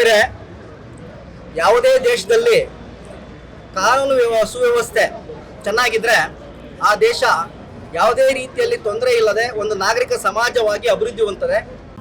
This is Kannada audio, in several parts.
ಆತ್ಮೀರೆ ಯಾವುದೇ ದೇಶದಲ್ಲಿ ಕಾನೂನು ವ್ಯವ ಸುವ್ಯವಸ್ಥೆ ಚೆನ್ನಾಗಿದ್ರೆ ಆ ದೇಶ ಯಾವುದೇ ರೀತಿಯಲ್ಲಿ ತೊಂದರೆ ಇಲ್ಲದೆ ಒಂದು ನಾಗರಿಕ ಸಮಾಜವಾಗಿ ಅಭಿವೃದ್ಧಿ ಹೊಂದುತ್ತದೆ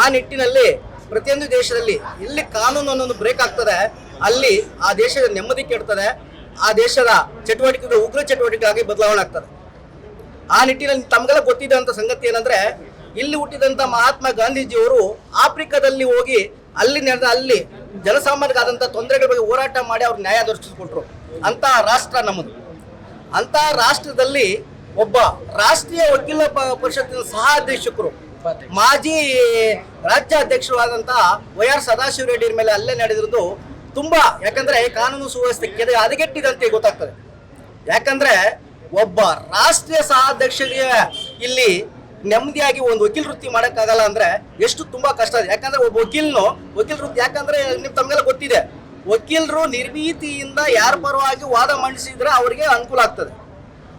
ಆ ನಿಟ್ಟಿನಲ್ಲಿ ಪ್ರತಿಯೊಂದು ದೇಶದಲ್ಲಿ ಎಲ್ಲಿ ಕಾನೂನು ಅನ್ನೋದು ಬ್ರೇಕ್ ಆಗ್ತದೆ, ಅಲ್ಲಿ ಆ ದೇಶದ ನೆಮ್ಮದಿ ಕೆಡ್ತದೆ, ಆ ದೇಶದ ಚಟುವಟಿಕೆಗಳು, ಉಗ್ರ ಚಟುವಟಿಕೆಗಾಗಿ ಬದಲಾವಣೆ ಆಗ್ತದೆ ಆ ನಿಟ್ಟಿನಲ್ಲಿ ತಮಗೆಲ್ಲ ಗೊತ್ತಿದ್ದಂಥ ಸಂಗತಿ ಏನಂದ್ರೆ, ಇಲ್ಲಿ ಹುಟ್ಟಿದಂಥ ಮಹಾತ್ಮ ಗಾಂಧೀಜಿಯವರು ಆಫ್ರಿಕಾದಲ್ಲಿ ಹೋಗಿ ಅಲ್ಲಿ ನಡೆದ, ಅಲ್ಲಿ ಜನಸಾಮಾನ್ಯರಿಗಾದಂಥ ತೊಂದರೆಗಳ ಬಗ್ಗೆ ಹೋರಾಟ ಮಾಡಿ ಅವ್ರು ನ್ಯಾಯ ದೊರಕಿಸಿಕೊಟ್ರು. ಅಂತ ರಾಷ್ಟ್ರ ನಮ್ಮದು. ಅಂತ ರಾಷ್ಟ್ರದಲ್ಲಿ ಒಬ್ಬ ರಾಷ್ಟ್ರೀಯ ವಕೀಲ ಪರಿಷತ್ತಿನ ಸಹ ಅಧ್ಯಕ್ಷಕರು ಮಾಜಿ ರಾಜ್ಯಾಧ್ಯಕ್ಷರಾದಂತಹ ವೈ ಆರ್ ಸದಾಶಿವ ರೆಡ್ಡಿ ಮೇಲೆ ಅಲ್ಲೇ ನಡೆದಿರೋದು ತುಂಬಾ, ಯಾಕಂದ್ರೆ ಕಾನೂನು ಸುವ್ಯವಸ್ಥೆ ಹದಗೆಟ್ಟಿದಂತೆ ಗೊತ್ತಾಗ್ತದೆ. ಯಾಕಂದ್ರೆ ಒಬ್ಬ ರಾಷ್ಟ್ರೀಯ ಸಹ ಅಧ್ಯಕ್ಷರಿಗೆ ಇಲ್ಲಿ ನೆಮ್ಮದಿಯಾಗಿ ಒಂದು ವಕೀಲ ವೃತ್ತಿ ಮಾಡೋಕ್ಕಾಗಲ್ಲ ಅಂದ್ರೆ ಎಷ್ಟು ತುಂಬಾ ಕಷ್ಟ ಇದೆ. ಯಾಕಂದ್ರೆ ಒಬ್ಬ ವಕೀಲನು, ವಕೀಲ ವೃತ್ತಿ ಯಾಕಂದ್ರೆ ನಿಮ್ ತಮ್ಗೆಲ್ಲ ಗೊತ್ತಿದೆ. ವಕೀಲರು ನಿರ್ಭೀತಿಯಿಂದ ಯಾರ ಪರವಾಗಿ ವಾದ ಮಂಡಿಸಿದ್ರೆ ಅವರಿಗೆ ಅನುಕೂಲ ಆಗ್ತದೆ.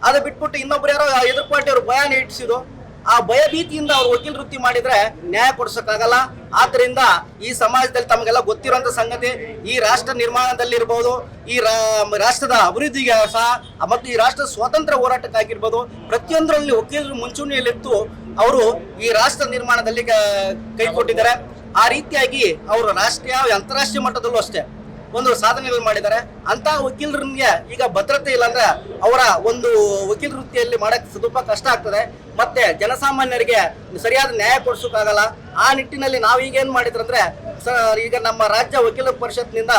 ಅದು ಬಿಟ್ಬಿಟ್ಟು ಇನ್ನೊಬ್ರು ಯಾರೋ ಎದುರು ಪಾರ್ಟಿಯವರು ಭಯ ನೀಡಿಸಿದ್ರು ಆ ಭಯ ಭೀತಿಯಿಂದ ಅವ್ರು ವಕೀಲ ವೃತ್ತಿ ಮಾಡಿದ್ರೆ ನ್ಯಾಯ ಕೊಡ್ಸಕ್ಕಾಗಲ್ಲ. ಆದ್ರಿಂದ ಈ ಸಮಾಜದಲ್ಲಿ ತಮಗೆಲ್ಲ ಗೊತ್ತಿರುವಂತ ಸಂಗತಿ, ಈ ರಾಷ್ಟ್ರ ನಿರ್ಮಾಣದಲ್ಲಿರ್ಬೋದು ಈ ರಾಷ್ಟ್ರದ ಅಭಿವೃದ್ಧಿಗೆ ಸಹ, ಮತ್ತು ಈ ರಾಷ್ಟ್ರದ ಸ್ವಾತಂತ್ರ್ಯ ಹೋರಾಟಕ್ಕಾಗಿರ್ಬೋದು, ಪ್ರತಿಯೊಂದರಲ್ಲಿ ವಕೀಲರು ಮುಂಚೂಣಿಯಲ್ಲಿತ್ತು ಅವರು ಈ ರಾಷ್ಟ್ರ ನಿರ್ಮಾಣದಲ್ಲಿ ಕೈ ಕೊಟ್ಟಿದ್ದಾರೆ. ಆ ರೀತಿಯಾಗಿ ಅವರು ರಾಷ್ಟ್ರೀಯ ಅಂತಾರಾಷ್ಟ್ರೀಯ ಮಟ್ಟದಲ್ಲೂ ಅಷ್ಟೇ. ಒಂದು ಸಾಧನೆಗಳು ಮಾಡಿದ್ದಾರೆ. ಅಂತ ವಕೀಲರಿಗೆ ಈಗ ಭದ್ರತೆ ಇಲ್ಲ ಅಂದ್ರೆ ಅವರ ಒಂದು ವಕೀಲ ವೃತ್ತಿಯಲ್ಲಿ ಮಾಡಕ್ ಸ್ವಲ್ಪ ಕಷ್ಟ ಆಗ್ತದೆ. ಮತ್ತೆ ಜನಸಾಮಾನ್ಯರಿಗೆ ಸರಿಯಾದ ನ್ಯಾಯ ಕೊಡ್ಸೋಕ್ಕಾಗಲ್ಲ. ಆ ನಿಟ್ಟಿನಲ್ಲಿ ನಾವು ಈಗ ಏನ್ ಮಾಡಿದ್ರಂದ್ರೆ, ಸ- ಈಗ ನಮ್ಮ ರಾಜ್ಯ ವಕೀಲ ಪರಿಷತ್ನಿಂದ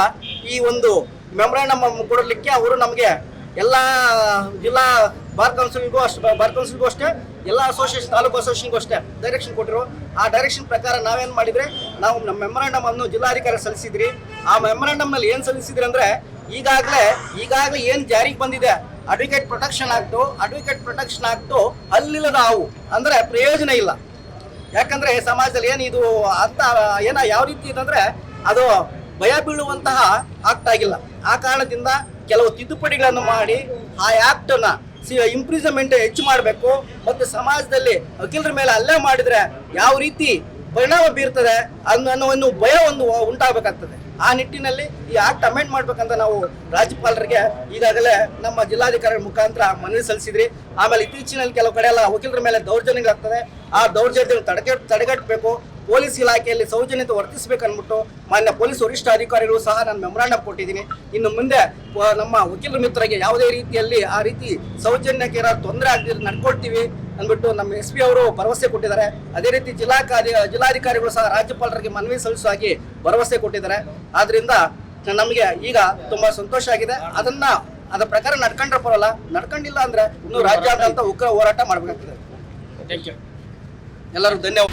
ಈ ಒಂದು ಮೆಮೊರಾಂಡಮ್ ಕೊಡಲಿಕ್ಕೆ ಅವರು ನಮಗೆ ಎಲ್ಲ ಜಿಲ್ಲಾ ಬಾರ್ ಕೌನ್ಸಿಲ್ಗೂ ಅಷ್ಟೇ, ಬಾರ್ ಕೌನ್ಸಿಲ್ಗೂ ಅಷ್ಟೇ ಎಲ್ಲ ಅಸೋಸಿಯೇಷನ್ ತಾಲೂಕು ಅಸೋಸಿಯೇಷನ್ಗೂ ಅಷ್ಟೇ ಡೈರೆಕ್ಷನ್ ಕೊಟ್ಟರು ಆ ಡೈರೆಕ್ಷನ್ ಪ್ರಕಾರ ನಾವೇನು ಮಾಡಿದ್ರೆ ನಾವು ನಮ್ಮ ಮೆಮೊರಾಂಡಮ್ ಅನ್ನು ಜಿಲ್ಲಾಧಿಕಾರಿ ಸಲ್ಲಿಸಿದ್ರಿ. ಆ ಮೆಮೊರಾಂಡಮ್ನಲ್ಲಿ ಏನ್ ಸಲ್ಲಿಸಿದ್ರಿ ಅಂದ್ರೆ ಈಗಾಗಲೇ ಈಗಾಗಲೇ ಏನು ಜಾರಿಗೆ ಬಂದಿದೆ? ಅಡ್ವೊಕೇಟ್ ಪ್ರೊಟೆಕ್ಷನ್ ಆಗ್ತು ಅಡ್ವೊಕೇಟ್ ಪ್ರೊಟೆಕ್ಷನ್ ಆಗ್ತು ಅಲ್ಲಿಲ್ಲದ ಹಾವು ಅಂದ್ರೆ ಪ್ರಯೋಜನ ಇಲ್ಲ. ಯಾಕಂದ್ರೆ ಸಮಾಜದಲ್ಲಿ ಏನು ಇದು ಅಂತ ಏನ ಯಾವ ರೀತಿ ಇದಂದ್ರೆ ಅದು ಭಯ ಬೀಳುವಂತಹ ಆಕ್ಟ್ ಆಗಿಲ್ಲ. ಆ ಕಾರಣದಿಂದ ಕೆಲವು ತಿದ್ದುಪಡಿಗಳನ್ನು ಮಾಡಿ ಆ ಆಕ್ಟ್ ನ ಇಂಪ್ರಿಸಮೆಂಟ್ ಹೆಚ್ಚು ಮಾಡಬೇಕು. ಮತ್ತು ಸಮಾಜದಲ್ಲಿ ವಕೀಲರ ಮೇಲೆ ಹಲ್ಲೆ ಮಾಡಿದ್ರೆ ಯಾವ ರೀತಿ ಪರಿಣಾಮ ಬೀರ್ತದೆ ಅನ್ನೋ ಒಂದು ಭಯ ಒಂದು ಉಂಟಾಗಬೇಕಾಗ್ತದೆ. ಆ ನಿಟ್ಟಿನಲ್ಲಿ ಈ ಆಕ್ಟ್ ಅಮೆಂಡ್ ಮಾಡ್ಬೇಕಂತ ನಾವು ರಾಜ್ಯಪಾಲರಿಗೆ ಈಗಾಗಲೇ ನಮ್ಮ ಜಿಲ್ಲಾಧಿಕಾರಿ ಮುಖಾಂತರ ಮನವಿ ಸಲ್ಲಿಸಿದ್ರಿ. ಆಮೇಲೆ ಇತ್ತೀಚಿನಲ್ಲಿ ಕೆಲವು ಕಡೆ ಎಲ್ಲ ವಕೀಲರ ಮೇಲೆ ದೌರ್ಜನ್ಯಗಳಾಗ್ತದೆ. ಆ ದೌರ್ಜನ್ಯ ತಡೆಗಟ್ ತಡೆಗಟ್ಟಬೇಕು. ಪೊಲೀಸ್ ಇಲಾಖೆಯಲ್ಲಿ ಸೌಜನ್ಯತೆ ವರ್ತಿಸಬೇಕು ಅಂದ್ಬಿಟ್ಟು ಮಾನ್ಯ ಪೊಲೀಸ್ ವರಿಷ್ಠ ಅಧಿಕಾರಿಗಳು ಸಹ ನಾನು ಮೆಮೊರಾಂಡಮ್ ಕೊಟ್ಟಿದ್ದೀನಿ. ಇನ್ನು ಮುಂದೆ ನಮ್ಮ ವಕೀಲರ ಮಿತ್ರರಿಗೆ ಯಾವುದೇ ರೀತಿಯಲ್ಲಿ ಆ ರೀತಿ ಸೌಜನ್ಯಕ್ಕೆ ಏನಾದ್ರು ತೊಂದರೆ ಆಗದಿರ ನಡ್ಕೊಳ್ತೀವಿ ಅಂದ್ಬಿಟ್ಟು ನಮ್ಮ ಎಸ್ ಪಿ ಅವರು ಭರವಸೆ ಕೊಟ್ಟಿದ್ದಾರೆ. ಅದೇ ರೀತಿ ಜಿಲ್ಲಾಕಾರಿ ಜಿಲ್ಲಾಧಿಕಾರಿಗಳು ಸಹ ರಾಜ್ಯಪಾಲರಿಗೆ ಮನವಿ ಸಲ್ಲಿಸುವಾಗಿ ಭರವಸೆ ಕೊಟ್ಟಿದ್ದಾರೆ. ಆದ್ರಿಂದ ನಮಗೆ ಈಗ ತುಂಬಾ ಸಂತೋಷ ಆಗಿದೆ. ಅದನ್ನ ಅದರ ಪ್ರಕಾರ ನಡ್ಕೊಂಡ್ರೆ ಬರೋಲ್ಲ ನಡ್ಕೊಂಡಿಲ್ಲ ಅಂದ್ರೆ ಇನ್ನು ರಾಜ್ಯಾದ್ಯಂತ ಉಗ್ರ ಹೋರಾಟ ಮಾಡಬೇಕಾಗ್ತದೆ. ಎಲ್ಲರೂ ಧನ್ಯವಾದ.